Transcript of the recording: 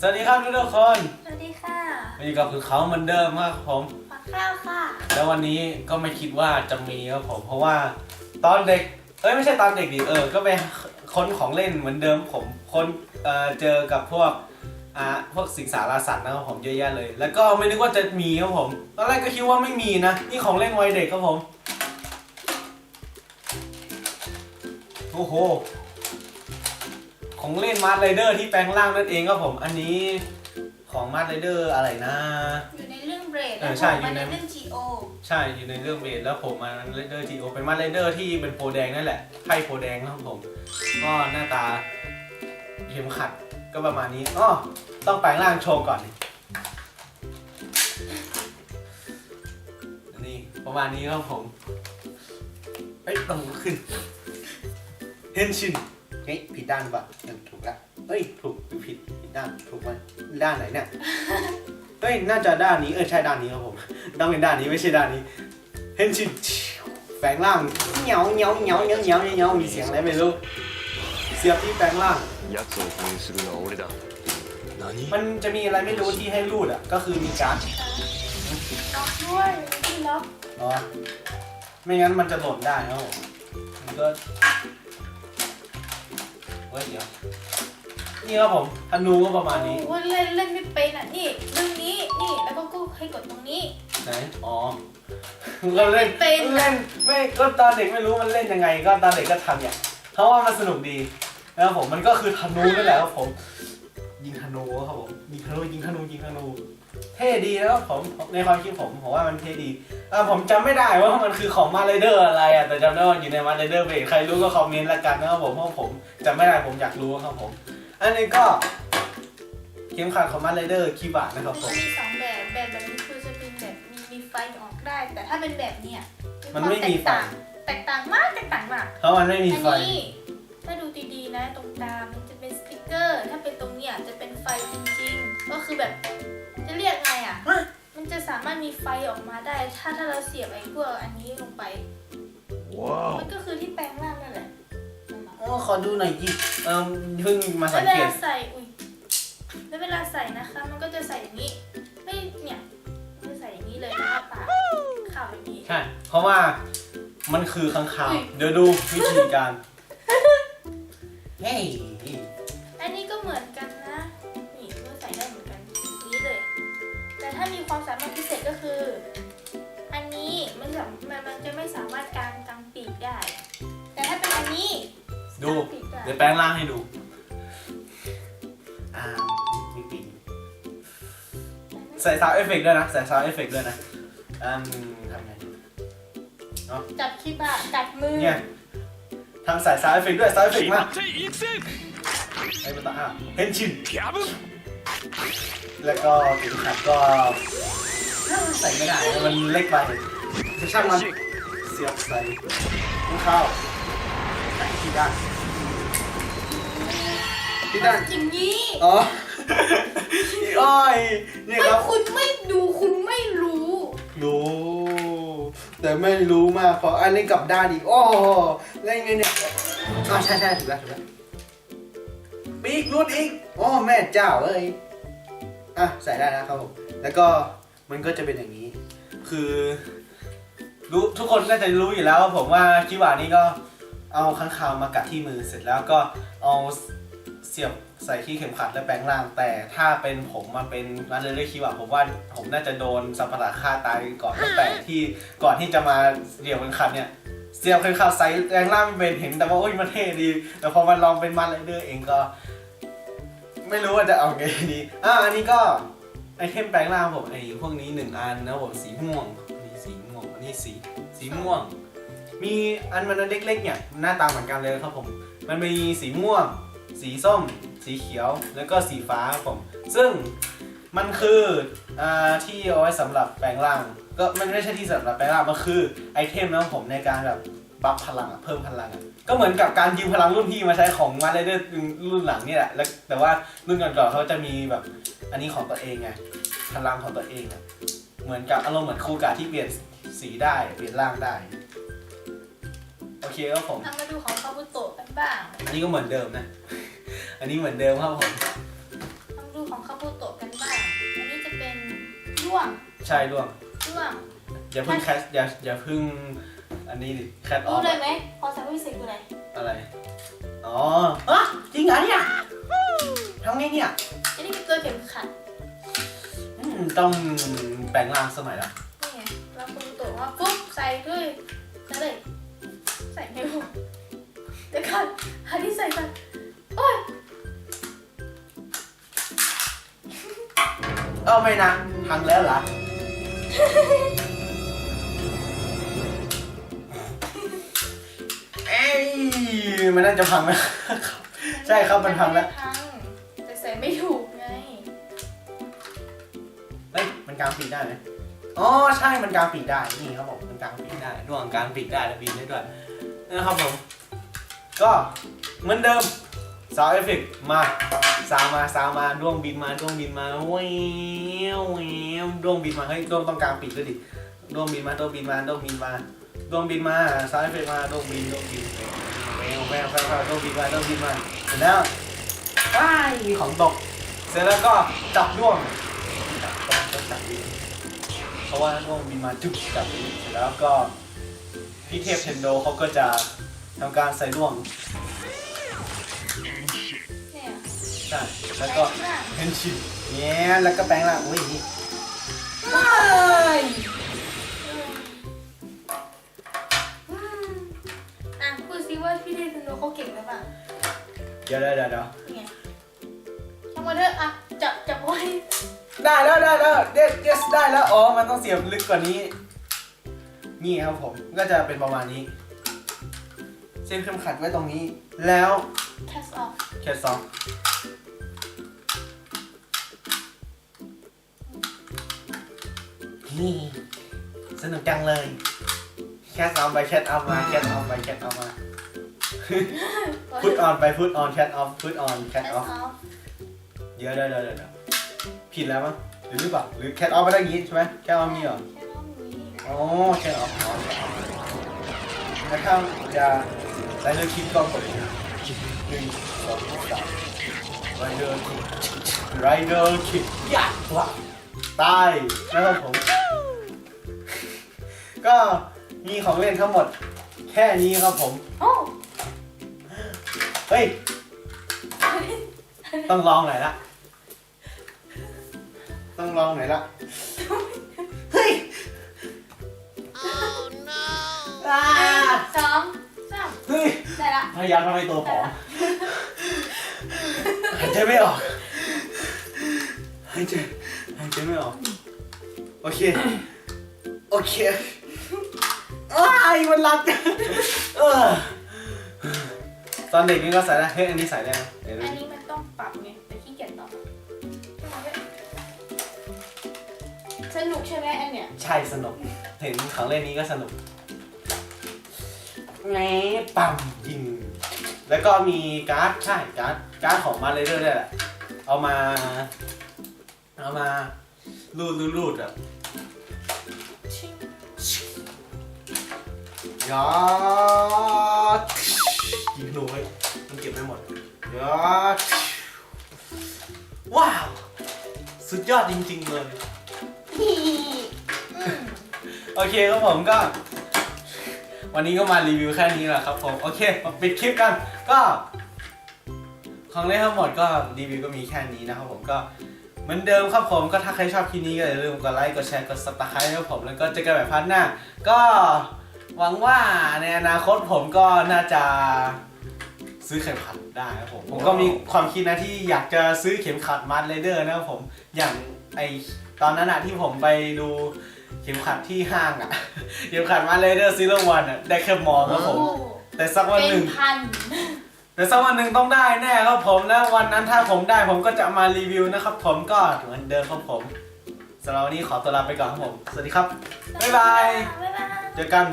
สวัสดีครับทุกคนสวัสดีค่ะมาอยู่กับคุณเขาเหมือนเดิมครับผมปักข้าวค่ะ แล้ววันนี้ก็ไม่คิดว่าจะมีครับผม เพราะว่าตอนเด็ก เอ้ยไม่ใช่ตอนเด็กดิ เออ ก็ไปค้นของเล่นเหมือนเดิมผมค้นเอ่อเจอกับพวกอ่าพวกสิงสารสัตว์นะครับผมเยอะแยะเลย แล้วก็ไม่นึกว่าจะมีครับผม ตอนแรกก็คิดว่าไม่มีนะ นี่ของเล่นวัยเด็กครับผม โอ้โห ของเล่นมาร์ไรเดอร์ที่แปลงร่างนั่นเองครับผม อันนี้ของมาร์ไรเดอร์อะไรนะ อยู่ในเรื่องเบรดเออใช่และผมอยู่ในมาใน เรื่อง G.O. ใช่อยู่ในเรื่องเบสแล้วผมมาเรเดอร์จีโอเป็นมาเรเดอร์ที่เป็นโพแดงนั่นแหละไพ่โพแดงครับผม ก็หน้าตาเข็มขัดก็ประมาณนี้อ้อต้องแปลงร่างโชว์ก่อน นี่ประมาณนี้ครับผม เอ้ยต้องขึ้น เฮนชิน เฮ้ยผิดด้านหรือเปล่าถูกละเฮ้ยถูกหรือผิดผิดด้านถูกไหมด้านไหนเนี่ยเฮ้ยน่าจะด้านนี้เออใช่ด้านนี้ครับผมต้องเป็นด้านนี้ไม่ใช่ด้านนี้เห็นชิแฝงล่างเหนียวเหนียวเหนียวเหนียวเหนียวเหนียวมีเสียงอะไรไม่รู้เสียบที่แฝงล่างมันจะมีอะไรไม่รู้ที่ให้รูดอะก็คือมีการ์ดล็อกด้วยล็อกอ๋อไม่งั้นมันจะหล่นได้นะผมมันก็ เว้ยเดี๋ยวนี่ครับผมธนูก็ประมาณนี้โอ้ยเล่นเล่นไม่เป็นอะนี่เรื่องนี้นี่แล้วก็ก็ให้กดตรงนี้ ไหนอ๋อก็เล่นเป็นเล่นไม่ก็ตอนเด็กไม่รู้มันเล่นยังไง ก็ตอนเด็กก็ทำเนี่ยเพราะว่ามันสนุกดีนะครับผมมันก็คือธนูนั่นแหละครับผม ยิงธนูครับผมยิงธนูยิงธนูยิงธนูเท่ดีนะครับผมในความคิดผมผมว่ามันเท่ดี อ่าผมจำไม่ได้ว่ามันคือของมาเรเดอร์อะไรอะแต่จำได้ว่าอยู่ในมาเรเดอร์เบรใครรู้ก็คอมเมนต์ละกันนะครับผมเพราะผมจำไม่ได้ผมอยากรู้ครับผม อันนี้ก็เข็มขัดของมาเรเดอร์คีบะนะครับผมันมมีสองแบบแบบแบบนี้คือจะเป็นแบบมีมีไฟออกได้ แต่ถ้าเป็นแบบเนี้ยมันไม่มีไฟ ควาแตกต่างแตกต่างมากแตกต่างมากเพราะมันไม่มีอันไฟนี้ถ้าดูดีๆนะตรงกลางมันจะเป็นสติกเกอร์ ถ้าเป็นตรงเนี้ยจะเป็นไฟจริงๆ ก็คือแบบจะเรียกไงอะฮะ มันจะสามารถมีไฟออกมาได้ ถ้าถ้าเราเสียบไอ้พวกอันนี้ลงไป ว้าวมันก็คือที่แปลงร่างนั่นแหละนั่นแหละโอ้ขอดูหน่อยจิเอิ่มเพิ่งมาแล้สัวงเวเกลาตใส่อุ้ยแล้วเวลาใส่นะคะ มันก็จะใส่อย่างนี้ ไม่เนี่ยมันจะใส่อย่างนี้เลยแล้วก็ปากข่าวอย่างนี้ ใช่ เพราะว่ามันคือข้างคาวอุ๊ยเดี๋ยวดูวิธีการ เฮ้ย อันนี้ก็เหมือนกันนะนี่มีความสามารถพิเศษก็คือ อันนี้มันจะมันมันจะไม่สามารถกางกางปีกได้ แต่ถ้าเป็นอันนี้ ดู กางปีกได้ เดี๋ยวแปลงร่างให้ดู อ่ามีปีกใส่ซาวด์เอฟเฟกต์ด้วยนะ ใส่ซาวด์เอฟเฟกต์ด้วยนะอืมทำไง จับคลิปอะกัดมือ เนี่ยทำใส่ซาวด์เอฟเฟกต์ด้วยซาวด์เอฟเฟก 決 ต์ ま มา っていくぜ ไอ้มันต้องอ่ะเฮนชิน ギャブ แล้วก็เข็มขัดก็ใส่ไม่ได้มันเล็กไปช่างมันเสียบใส่ลูกข้าวใส่ที่ด้านที่ด้านอย่างนี้อ๋ออ้อยนี่ไม่ครับคุณไม่ดูคุณไม่รู้ รู้ แต่ไม่รู้มากเพราะอันนี้กลับด้านอีกโอ้แล้วยังไงเนี่ยอ๋อใช่ใช่ถูกแล้วถูกแล้วปีกรุดอีกโอ้แม่เจ้าเอ้ย อะใส่ได้นะครับผมแล้วก็มันก็จะเป็นอย่างนี้ คือรู้ทุกคนน่าจะรู้อยู่แล้ว ผมว่าคิวานี่ก็เอาค้างคาวมากัดที่มือเสร็จแล้วก็เอาเสียบใส่ที่เข็มขัดและแปลงร่าง แต่ถ้าเป็นผมมาเป็นมาเรเลยคิวาผมว่าผมน่าจะโดนสัมปะหลาฆ่าตายก่อนตั้งแต่ที่ก่อนที่จะมาเดี่ยวเข็มขัดเนี่ยเสียบเข็มขัดใส่แปลงร่างไม่เป็นเห็น แต่ว่าโอ้ยมันเท่ดี แต่พอมันลองเป็นมาเรเดอร์เองก็ ไม่รู้ว่าจะเอาไงดีอะอันนี้ก็ไอเทมแปลงร่างผมไอพวกนี้หนึ่งอันนะผมสีม่วงนนี้สีม่วงอันนี้สีสีม่วง มีอันมันเล็กๆเนี่ยหน้าตาเหมือนกันเลยครับผม มันมีสีม่วง สีส้ม สีเขียวแล้วก็สีฟ้าครับผม ซึ่งมันคืออ่าที่เอาไว้สำหรับแปลงร่าง ก็มันไม่ใช่ที่สำหรับแปลงร่างมันคือไอเทมนะครับผมในการแบบ บัฟพลังอะเพิ่มพลังอะก็เหมือนกับการยืมพลังรุ่นพี่มาใช้ของมาเลเดอร์รุ่นหลังนี่แหละแต่ว่ารุ่นก่อนๆเขาจะมีแบบอันนี้ของตัวเองไงพลังของตัวเองอะเหมือนกับอารมณ์เหมือนครูกาที่เปลี่ยนสีได้เปลี่ยนร่างได้โอเคครับผมอามาดูของคาบุโตะกันบ้างอันนี้ก็เหมือนเดิมนะ อันนี้เหมือนเดิมครับผมมาดูของคาบุโตะกันบ้าง อันนี้จะเป็นร่วงใช่ร่วงร่วงอย่าเพิ่งแคสอย่าอย่าเพิ่ง อันนี้ดิแคทออรู้ฟเลยไหมความสามารถพิเศษคืออะไรอะไร อ๋ออะจริงเหรอเนี่ยทำไงเนี่ยอันนี้คือตัวเข็มขัดอืมต้องแปลงร่างสมัยละนี่ไงเราคุณตัวว่าปุ๊บใส่ด้วยใส่เลยใส่ไม่หมดเดี๋ยวก่อนอันนี้ใส่ก่อนโอ้ยเออไม่นะพังแล้วเหรอ ยมันน่าจะพังไหมครับ ใช่ครับมันพังแล้ว พังแต่ใส่ไม่ถูกไง เฮ้ยมันกลางปีกได้ไหมอ๋อใช่มันกลางปีกได้นี่ครับผมมันกลางปีกได้ด้วงกลางปีกได้และบินได้ด้วยนะครับผม ก็เหมือนเดิมซาวเอฟเฟกมาสาวมาสาวมาด้วงบินมาด้วงบินมาเว้ยวเว้ยวด้วงบินมาเฮ้ยด้วงต้องกลางปีกด้วยดิด้วงบินมาด้วงบินมาด้วงบินมา ด้วงบินมาซ้าวเอฟเฟกมาด้วงบินด้วงบินแววแววแววด้วงบินมาด้วงบินมาเสร็จแล้วว้ายมีของตก เสร็จแล้วก็จับด้วงต้องต้องจับบินเพราะว่าต้องบินมาจุกจับบินเสร็จแล้วก็พี่เทพเทนโดเขาก็จะทำการใส่ร่วงใช่แล้วก็เห็นชิมเนี้ยแล้วก็แปลงร่างอุ้ยนี่ ว่าพี่เทพธนูเขาเก่งหรือเปล่าเดี๋ยวเดี๋ยวเดี๋ยวเดี๋ยวนี่ไงช่างมาเถอะอะจับจับไว้ได้แล้วได้แล้วเด็ดเดสได้แล้วอ๋อมันต้องเสียบลึกกว่านี้ นี่ครับผมก็จะเป็นประมาณนี้ เส้นเข็มขัดไว้ตรงนี้ แล้วแคสออฟแค่สองนี่สนุกจังเลย แคทเอาไปแคทเอามาแคทเอาไปแคทเอามา พุทออนไปพุทออนแคทออฟพุทออนแคแคทสอออฟอฟเดี๋ยวเดี๋ยวเดี๋ยวเดี๋ยวผิดแล้วมั้งหรือหรือเปล่าหรือแคทออฟไปได้อย่างงี้ใช่ไหมแคทออฟมีเหรอแคสออฟนี้อ๋อแคทออฟอ๋อแล้วถ้าจะไรเดอร์คิดก็กดหนึ่งสองสามไรเดอร์คิดไรเดอร์คิดยัดวะตายนะครับผม ก็มีของเล่นทั้งหมด แค่นี้ครับผมโอ้ เฮ้ย ต้องลองหน่อยละ ต้องลองหน่อยละ เฮ้ยอ่าสองสามเฮ้ยได้ละพยายามทำให้ตัวผอมหายใจไม่ออกหายใจหายใจไม่ออก โอเค โอเคอ้ายมันรัดเออ ตอนเด็กนี่ก็ใส่ได้เฮ้ยอันนี้ใส่ได้ไหมเดี๋ยวดูอันดินี้มันต้องปรับไงแต่ขี้เกียจต่อช่างมาเถอะสนุกใช่ไหมอันเนี้ยใช่สนุกเห็นของเล่นนี้ก็สนุกแง่ปั๊มยิง แล้วก็มีการ์ดใช่การ์ดการ์ดของมาเลยด้วยแหละเอามา เอามารูดรูดรูดแบบชิงยอด ยิงหนูเว้ยมันเก็บไม่หมดยอดว้าว สุดยอดจริงๆเลยฮีอืมโอเคครับผมก็ วันนี้ก็มารีวิวแค่นี้แหละครับผมโอเคมาปิดคลิปกันก็ ของเล่นทั้งหมดก็รีวิวก็มีแค่นี้นะครับผมก็เหมือนเดิมครับผมก็ถ้าใครชอบคลิปนี้ก็อย่าลืมกดไลค์กดแชร์กด subscribe ให้ผมแล้วก็เจอกันแบบพันหน้าก็ หวังว่าในอนาคตผมก็น่าจะซื้อเข็มขัดได้ครับผม ผมก็มีความคิดนะที่อยากจะซื้อเข็มขัดมาร์เลเดอร์นะครับผม อย่างไอตอนนั้นอะที่ผมไปดูเข็มขัดที่ห้างอะเข็มขัดมาร์เลเดอร์ซีโร่วันอะได้แค่มองครับผมโอ้แต่สักวันเป็หนึ่นงพัน แต่สักวันหนึ่งต้องได้แน่ครับผมแล้ววันนั้นถ้าผมได้ผมก็จะมารีวิวนะครับผมก็เหมือนเดิมครับผมสำหรับวันนี้ขอตัวลาไปก่อนครับผม สวัสดีครับ บ๊ายบาย บ๊ายบาย เจอกัน